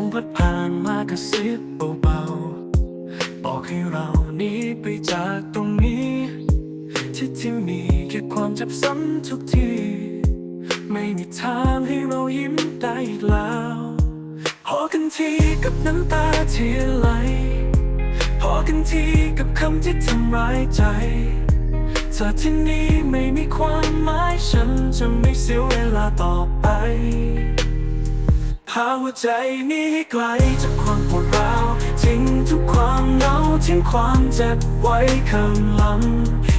มพัดผ่านมากระซิบเบาๆ บอกให้เราหนี้ไปจากตรงนี้ ที่ที่มีแค่ความเจ็บซ้ำทุกที ไม่มีทางให้เรายิ้มได้อีกแล้ว พอกันทีกับน้ำตาที่ไหล พอกันทีกับคำที่ทำร้ายใจเธอที่นี่ไม่มีความหมายฉันจะไม่เสียเวลาต่อไป พาหัวใจนี้ให้ไกลจากความปวดร้าวทิ้งทุกความเหงาทิ้งความเจ็บไว้ข้างหลัง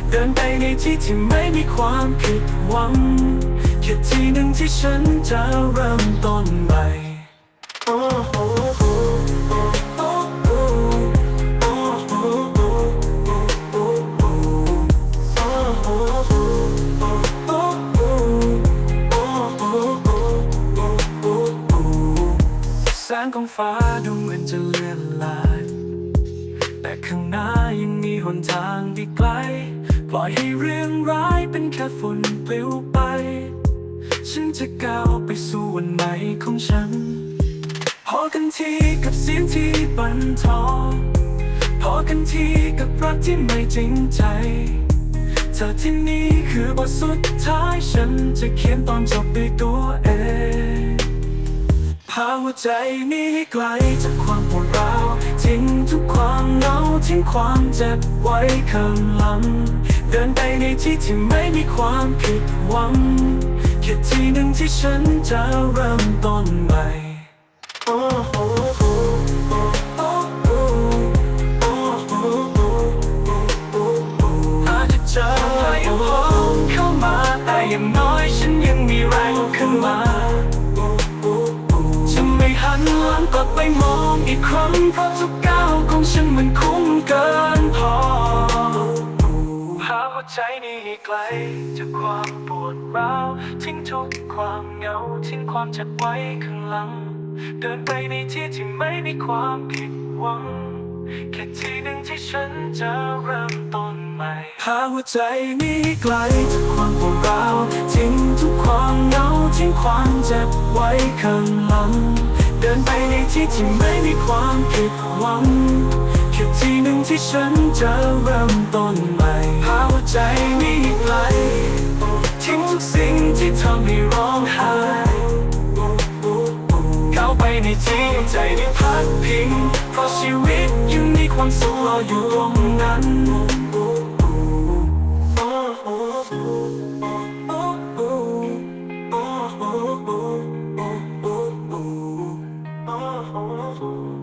เดินไปในที่ที่ไม่มีความผิดหวังแค่ทีหนึ่งที่ฉันจะเริ่มต้นใหม่ ของฟ้าดูเหมือนจะเลือนลาย แต่ข้างหน้ายังมีหนทางที่ไกล ปล่อยให้เรื่องร้ายเป็นแค่ฝุ่นปลิวไป ฉันจะก้าวไปสู่วันใหม่ของฉัน พอกันทีกับเสียงที่บันทอพอกันทีกับรักที่ไม่จริงใจเธอที่นี่คือบทสุดท้ายฉันจะเขียนตอนจบด้วยตัวเอง ใจนี้ให้ไกลจากความปวดร้าวทิ้งทุกความเหงาทิ้งความเจ็บไว้ข้างหลัง เดินไปในที่ที่ไม่มีความผิดหวังแค่ทีหนึ่งที่ฉันจะเริ่มต้นใหม่ อีกครั้งเพราะทุกก้าวของฉันมันคุ้มเกินพอพาหัวใจนี้ไกลจากความปวดร้าวทิ้งทุกความเหงาทิ้งความเจ็บไว้ข้างหลัง เดินไปในที่ที่ไม่มีความผิดหวังแค่ทีหนึ่งที่ฉันจะเริ่มต้นใหม่พาหัวใจนี้ไกลจากความปวดร้าวทิ้งทุกความเหงาทิ้งความเจ็บไว้ข้างหลัง เดินไปในที่ที่ไม่มีความผิดหวังแค่ที่หนึ่งที่ฉันจะเริ่มต้นใหม่หาวาใจไม่ไหลทิ้งทุกสิ่งที่ทำให้ร้องไห้เข้าไปในที่ใจได้พักพิงเพราะชีวิตยังมีความสุขรออยู่ตรงนั้น Oh, oh, oh. Oh.